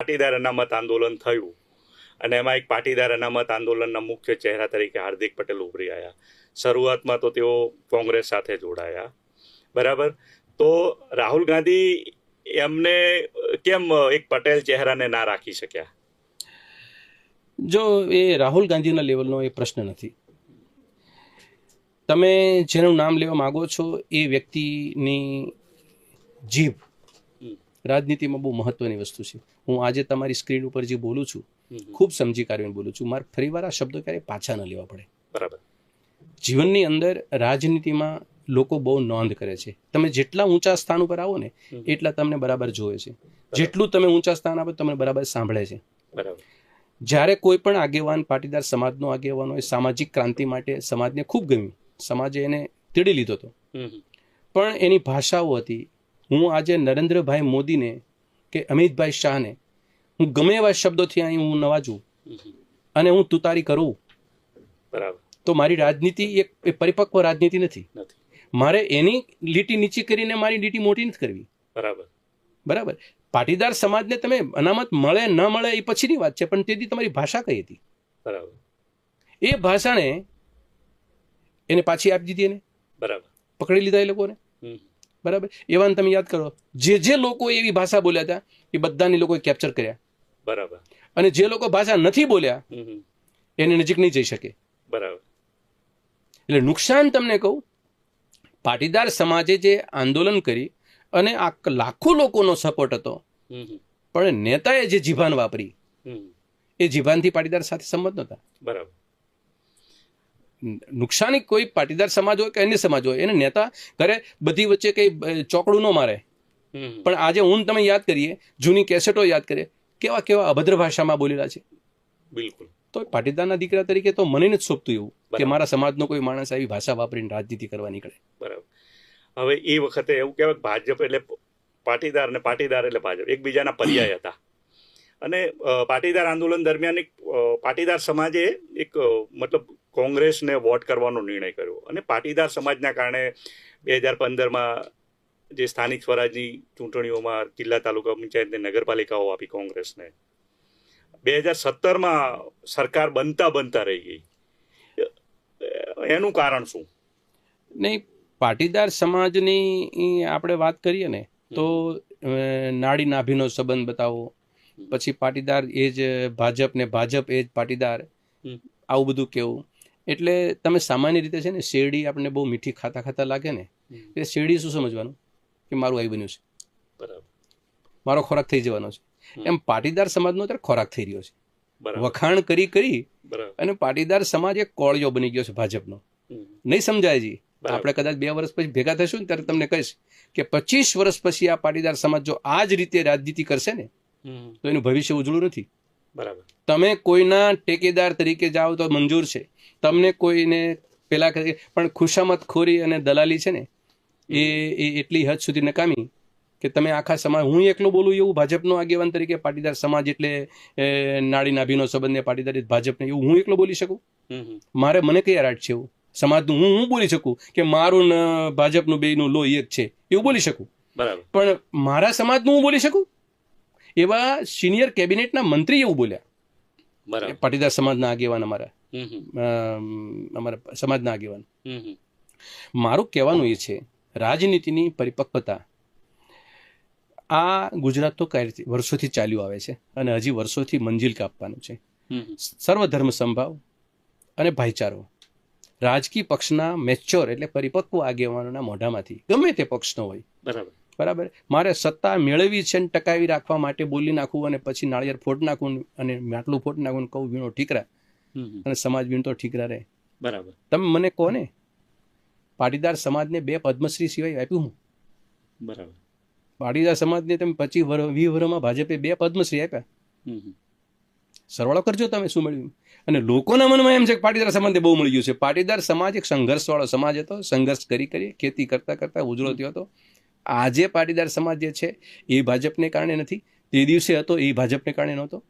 પાટીદાર અનામત આંદોલન થયું અને એમાં એક પાટીદાર અનામત આંદોલનના મુખ્ય ચહેરા તરીકે હાર્દિક પટેલ ઉભરી આવ્યા શરૂઆતમાં તો તેઓ કોંગ્રેસ સાથે જોડાયા. બરાબર? તો રાહુલ ગાંધી એમને કેમ એક પટેલ ચહેરાને ના રાખી શક્યા? જો એ રાહુલ ગાંધીના લેવલનો એ પ્રશ્ન નથી. તમે જેનું નામ લેવા માગો છો એ વ્યક્તિની જીભ. રાજનીતિમાં બહુ મહત્વની વસ્તુ છે. હું આજે તમારી સ્ક્રીન ઉપર જે બોલું છું ખૂબ સમજી કાઢીને બોલું છું. મારે ફરીવાર આ શબ્દો ક્યારેય પાછા ન લેવા પડે. બરાબર. જીવનની અંદર રાજનીતિમાં લોકો બહુ નોંધ કરે છે. તમે જેટલા ઊંચા સ્થાન ઉપર આવો ને એટલા તમને બરાબર જોવે છે. જેટલું તમે ઊંચા સ્થાન આપો તમને બરાબર સાંભળે છે. બરાબર. જ્યારે કોઈ પણ આગેવાન પાટીદાર સમાજનો આગેવાન હોય સામાજિક ક્રાંતિ માટે સમાજને ખૂબ ગમ્યું. સમાજે એને તેડી લીધો હતો. પણ એની ભાષાઓ હતી હું આજે નરેન્દ્રભાઈ મોદીને કે અમિતભાઈ શાહને હું ગમે એવા શબ્દોથી અહીં હું નવાજું અને હું તુતારી કરું. બરાબર. તો મારી રાજનીતિ એક પરિપક્વ રાજનીતિ નથી. મારે એની લીટી નીચી કરીને મારી લીટી મોટી નથી કરવી. બરાબર. બરાબર. પાટીદાર સમાજને તમે અનામત મળે ન મળે એ પછીની વાત છે પણ તેથી તમારી ભાષા કઈ હતી? બરાબર. એ ભાષાને એને પાછી આપી દીધી એને? બરાબર. પકડી લીધા એ લોકોને. બરાબર? એવાને તમે યાદ કરો જે જે લોકો એવી ભાષા બોલ્યા હતા એ બધાની લોકોએ કેપ્ચર કર્યા. બરાબર. અને જે લોકો ભાષા નથી બોલ્યા. હમ. નજીક નહીં જઈ શકે. બરાબર. એટલે નુકસાન તમને કહું પાટીદાર સમાજે જે આંદોલન કરી અને આ લાખો લોકોનો સપોર્ટ હતો. પણ નેતાએ જે જીભાન વાપરી એ જીભાનથી પાટીદાર સાથે સંમત નહોતા. બરાબર. નુકસાની કોઈ પાટીદાર સમાજ હોય કે અન્ય સમાજ હોય એને નેતા ઘરે બધી વચ્ચે કઈ ચોકડું ન મારે. પણ આજે હું તમે યાદ કરીએ જૂની કેસેટો યાદ કરીએ કેવા કેવા અભદ્ર ભાષામાં બોલેલા છે. બિલકુલ. તો પાટીદારના દીકરા તરીકે તો મને નથી શોભતું એવું કે. મારા સમાજનો કોઈ માણસ આવી ભાષા વાપરીને રાજનીતિ કરવા નીકળે. બરાબર. હવે એ વખતે એવું કહેવાય ભાજપ એટલે પાટીદાર ને પાટીદાર એટલે ભાજપ એકબીજાના પર્યાય હતા. અને પાટીદાર આંદોલન દરમિયાન એક પાટીદાર સમાજે એક મતલબ કોંગ્રેસને વોટ કરવાનો નિર્ણય કર્યો. અને પાટીદાર સમાજના કારણે બે હજાર પંદરમાં જે સ્થાનિક સ્વરાજની ચૂંટણીઓમાં જિલ્લા તાલુકા પંચાયતને નગરપાલિકાઓ આપી કોંગ્રેસને. બે હજાર સત્તરમાં સરકાર બનતા બનતા રહી ગઈ. એનું કારણ શું? નહીં પાટીદાર સમાજની આપણે વાત કરીએ ને તો નાડી નાભીનો સંબંધ બતાવો. પછી પાટીદાર એ જ ભાજપ ને ભાજપ એ જ પાટીદાર. આવું બધું કેવું. એટલે તમે સામાન્ય રીતે છે ને શેરડી આપણને બહુ મીઠી ખાતા ખાતા લાગે ને એ શેરડી શું સમજવાનું? કે મારું આવી બન્યું છે. બરાબર. મારો ખોરાક થઈ જવાનો છે. એમ પાટીદાર સમાજનો અત્યારે ખોરાક થઈ રહ્યો છે. વખાણ કરી કરી અને પાટીદાર સમાજ એક કોળિયો બની ગયો છે ભાજપનો. નહીં સમજાય જી. આપણે કદાચ બે વર્ષ પછી ભેગા થશું ને ત્યારે તમને કહીશ કે પચીસ વર્ષ પછી આ પાટીદાર સમાજ જો આ જ રીતે રાજનીતિ કરશે ને તો એનું ભવિષ્ય ઉજળું નથી. બરાબર. તમે કોઈના ટેકેદાર તરીકે જાઓ તો મંજૂર છે. તમને કોઈને પેલા પણ ખુશામતખોરી અને દલાલી છે ને એ એ એટલી હદ સુધી નકામી કે તમે આખા સમાજ હું એકલો બોલું એવું ભાજપનો આગેવાન તરીકે પાટીદાર સમાજ એટલે નાડી નાભીનો સંબંધ ને પાટીદાર ભાજપને એવું હું એકલો બોલી શકું. મારે મને કઈ રાટ છે એવું? સમાજનું હું હું બોલી શકું કે મારું ને ભાજપનું બેયનું લો એક છે એવું બોલી શકું? બરાબર. પણ મારા સમાજનું હું બોલી શકું? એવા સિનિયર કેબિનેટના મંત્રી એવું બોલ્યા. બરાબર. પાટીદાર સમાજના આગેવાન અમારા. અમારા સમાજના આગેવાન. મારું કહેવાનું એ છે રાજનીતિની પરિપક્વતા આ ગુજરાત તો વર્ષોથી ચાલ્યું આવે છે અને હજી વર્ષોથી મંજિલ કાપવાનું છે. સર્વધર્મ સંભાવ અને ભાઈચારો. રાજકીય પક્ષના મેચ્યોર એટલે પરિપક્વ આગેવાનોના મોઢામાંથી ગમે તે પક્ષનો હોય. બરાબર. બરાબર? મારે સત્તા મેળવી છે ને ટકાવી રાખવા માટે બોલી નાખવું અને પછી નાળિયેર ફોટ નાખવું અને માટલું ફોટ નાખવું ને કહું વીણો ઠીકરા. અને સમાજ વીણતો ઠીકરા રહે. બરાબર. તમે મને કહો ને પાટીદાર સમાજને બે પદ્મશ્રી સિવાય આપ્યું હું? બરાબર. પાટીદાર સમાજને તમે પચીસ વર્ષ વીસ વર્ષમાં ભાજપે બે પદ્મશ્રી આપ્યા. સરવાળો કરજો તમે શું મળ્યું અને લોકોના મનમાં એમ છે કે પાટીદાર સમાજને બહુ મળી ગયું છે. પાટીદાર સમાજ એક સંઘર્ષવાળો સમાજ હતો. સંઘર્ષ કરી કરી ખેતી કરતા કરતા ઉજળો થયો હતો. આજે પાટીદાર સમાજ જે છે એ ભાજપને કારણે નથી. તે દિવસે હતો એ ભાજપને કારણે નહોતો.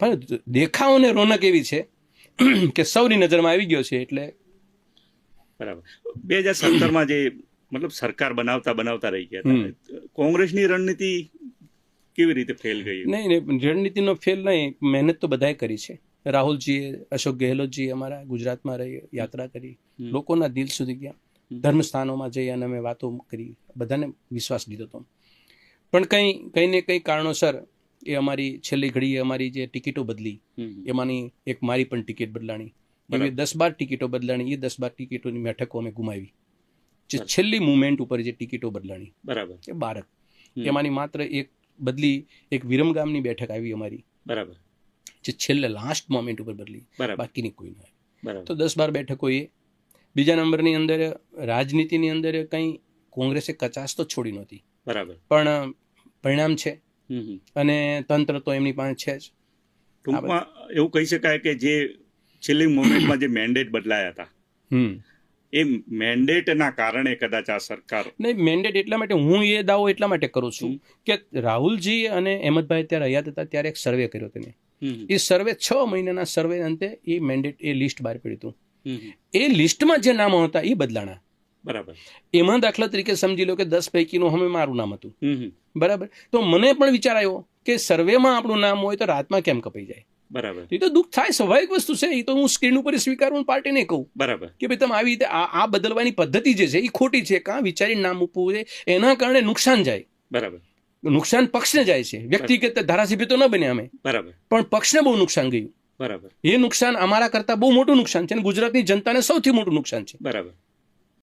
પણ દેખાવ અને રોનક એવી છે કે સૌની નજરમાં આવી ગયો છે એટલે બરાબર. બે હજાર સત્તરમાં જે મતલબ સરકાર બનાવતા બનાવતા રહી ગયા કોંગ્રેસની રણનીતિ કેવી રીતે ફેલ ગઈ? નહીં નહીં રણનીતિનો ફેલ નહીં. મહેનત તો બધાએ કરી છે. રાહુલજીએ અશોક ગેહલોતજી અમારા ગુજરાતમાં રહી યાત્રા કરી. લોકોના દિલ સુધી ગયા. ધર્મસ્થાનોમાં જઈ અને અમે વાતો કરી બધાને વિશ્વાસ દીધો હતો. પણ કંઈ કંઈ ને કંઈ કારણોસર એ અમારી છેલ્લી ઘડીએ અમારી જે ટિકિટો બદલી. એમાંની એક મારી પણ ટિકિટ બદલાણી. એવી દસ બાર ટિકિટો બદલાણી એ દસ બાર ટિકિટોની બેઠકો અમે ગુમાવી. જે છેલ્લી મુમેન્ટ ઉપર જે ટિકિટો બદલાણી. બરાબર. એ બારક એમાંની માત્ર એક બદલી એક વિરમગામની બેઠક આવી અમારી. બરાબર. જે છેલ્લે લાસ્ટ મોમેન્ટ ઉપર બદલી. બાકીની કોઈ નહીં બરાબર. તો દસ બાર બેઠકો એ બીજા નંબરની અંદર રાજનીતિની અંદર કંઈ કોંગ્રેસે કચાશ તો છોડી નહોતી. બરાબર. પણ પરિણામ છે. અને તંત્ર તો એમની પાસે છે જ. ટૂંકમાં એવું કહી શકાય કે જે છેલ્લી મોમેન્ટમાં જે મેન્ડેટ બદલાયા હતા હમ. એ મેન્ડેટના કારણે કદાચ આ સરકાર નહીં મેન્ડેટ એટલા માટે હું એ દાવો એટલા માટે કરું છું કે રાહુલજી અને અહેમદભાઈ ત્યારે હયાત હતા ત્યારે એક સર્વે કર્યો તેને. એ સર્વે છ મહિનાના સર્વે અંતે એ મેન્ડેટ એ લિસ્ટ બહાર પડ્યું હતું. એ લિસ્ટમાં જે નામો હતા એ બદલાણા. બરાબર. એમાં દાખલા તરીકે સમજી લો કે દસ પૈકીનું હવે મારું નામ હતું. બરાબર? તો મને પણ વિચાર આવ્યો કે સર્વેમાં આપણું નામ હોય તો રાતમાં કેમ કપાઈ જાય? બરાબર. એ તો દુઃખ થાય સ્વાભાવિક વસ્તુ છે એ તો હું સ્ક્રીન ઉપર સ્વીકારું પાર્ટી નહીં કહું. બરાબર. કે ભાઈ તમે આવી રીતે આ બદલવાની પદ્ધતિ જે છે એ ખોટી છે કાં વિચારીને નામ મૂકવું છે એના કારણે નુકસાન જાય. બરાબર. નુકસાન પક્ષને જાય છે. વ્યક્તિગત ધારાસભ્ય તો ન બને અમે. બરાબર. પણ પક્ષને બહુ નુકસાન ગયું. બરાબર. એ નુકસાન અમારા કરતાં બહુ મોટું નુકસાન છે અને ગુજરાતની જનતાને સૌથી મોટું નુકસાન છે. બરાબર.